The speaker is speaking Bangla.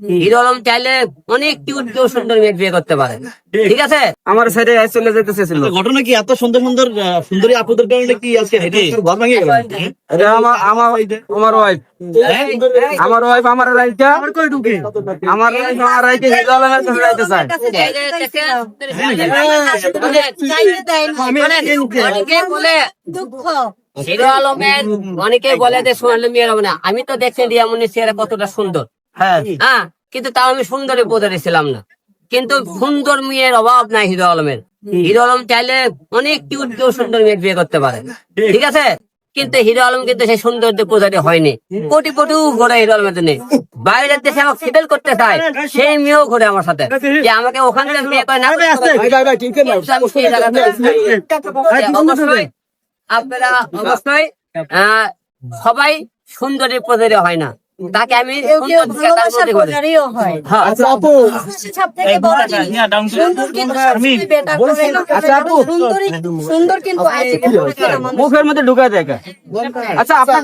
হিরো আলম চাইলে অনেক কিউট কেউ সুন্দর মেয়ে বিয়ে করতে পারে ঠিক আছে আমার সাইডে চলে যেতে চেয়েছিল ঘটনা কি এত সুন্দর সুন্দর সুন্দরী আপুদের কারণে কি আজকে হেঁটে ঘর ভাঙিয়ে গেল আমার আমার আমার ওয়াইফ আমার ওয়াইফ আমার রাইটা আমার ওয়াইফ আমার রাইকে হিরো আলমের কাছে যাইতে চায় অনেকে বলে হিরো আলমের অনেকে বলে যে সোনালী মেয়ের হবে না আমি তো দেখছি রিয়ামনি চেহারা কতটা সুন্দর হ্যাঁ। হ্যাঁ কিন্তু তাও আমি সুন্দরী বোধে ছিলাম না। কিন্তু সুন্দর মেয়ের অভাব নাই হিরো আলমের। হিরো আলম চাইলে অনেক কিউট কেউ সুন্দর মেয়ে বিয়ে করতে পারে। ঠিক। আছে? কিন্তু হিরো আলম কিন্তু সেই সৌন্দর্য পূজারি হয়নি। কোটি কোটি ঘোরে হিরো আলমের জন্য। বাইরের দেশে আমাকে সেটেল করতে চায় সেই মেয়েও ঘোরে আমার সাথে। যে আমাকে ওখানে বিয়ে করে না আপনারা অবশ্যই আহ, সবাই সুন্দরী পূজারি হয় না তাকে আমি। হ্যাঁ। আচ্ছা মুখের মধ্যে ঢুকা যায় আচ্ছা আপনার